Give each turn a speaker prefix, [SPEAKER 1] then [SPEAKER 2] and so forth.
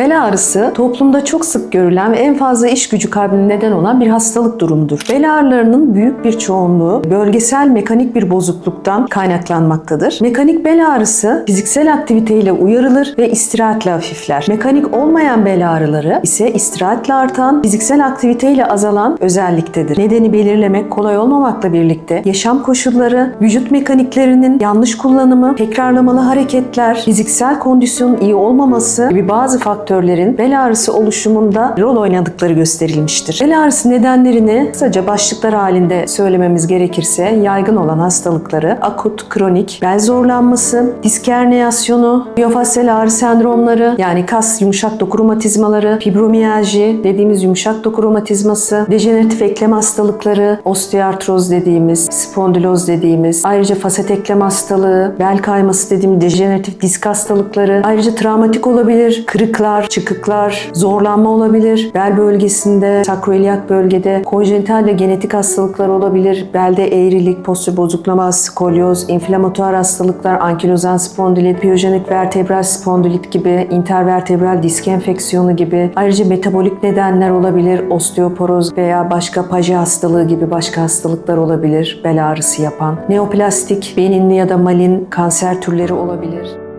[SPEAKER 1] Bel ağrısı toplumda çok sık görülen ve en fazla iş gücü kaybına neden olan bir hastalık durumudur. Bel ağrılarının büyük bir çoğunluğu bölgesel mekanik bir bozukluktan kaynaklanmaktadır. Mekanik bel ağrısı fiziksel aktiviteyle uyarılır ve istirahatle hafifler. Mekanik olmayan bel ağrıları ise istirahatle artan, fiziksel aktiviteyle azalan özelliktedir. Nedeni belirlemek kolay olmamakla birlikte yaşam koşulları, vücut mekaniklerinin yanlış kullanımı, tekrarlamalı hareketler, fiziksel kondisyonun iyi olmaması gibi bazı faktörlerin bel ağrısı oluşumunda rol oynadıkları gösterilmiştir. Bel ağrısı nedenlerini kısaca başlıklar halinde söylememiz gerekirse yaygın olan hastalıkları akut, kronik, bel zorlanması, disk herniyasyonu, miyofasyal ağrı sendromları yani kas yumuşak doku romatizmaları, fibromiyalji dediğimiz yumuşak doku romatizması, dejeneratif eklem hastalıkları, osteoartroz dediğimiz, spondiloz dediğimiz, ayrıca faset eklem hastalığı, bel kayması dediğimiz dejeneratif disk hastalıkları, ayrıca travmatik olabilir, kırıklar, çıkıklar, zorlanma olabilir, bel bölgesinde, sakroiliak bölgede, konjenital ve genetik hastalıklar olabilir, belde eğrilik, postür bozuklama, skolyoz, inflamatuar hastalıklar, ankilozan spondilit, piyojenik vertebral spondilit gibi, intervertebral disk enfeksiyonu gibi, ayrıca metabolik nedenler olabilir, osteoporoz veya başka paje hastalığı gibi başka hastalıklar olabilir, bel ağrısı yapan, neoplastik, benign ya da malin kanser türleri olabilir.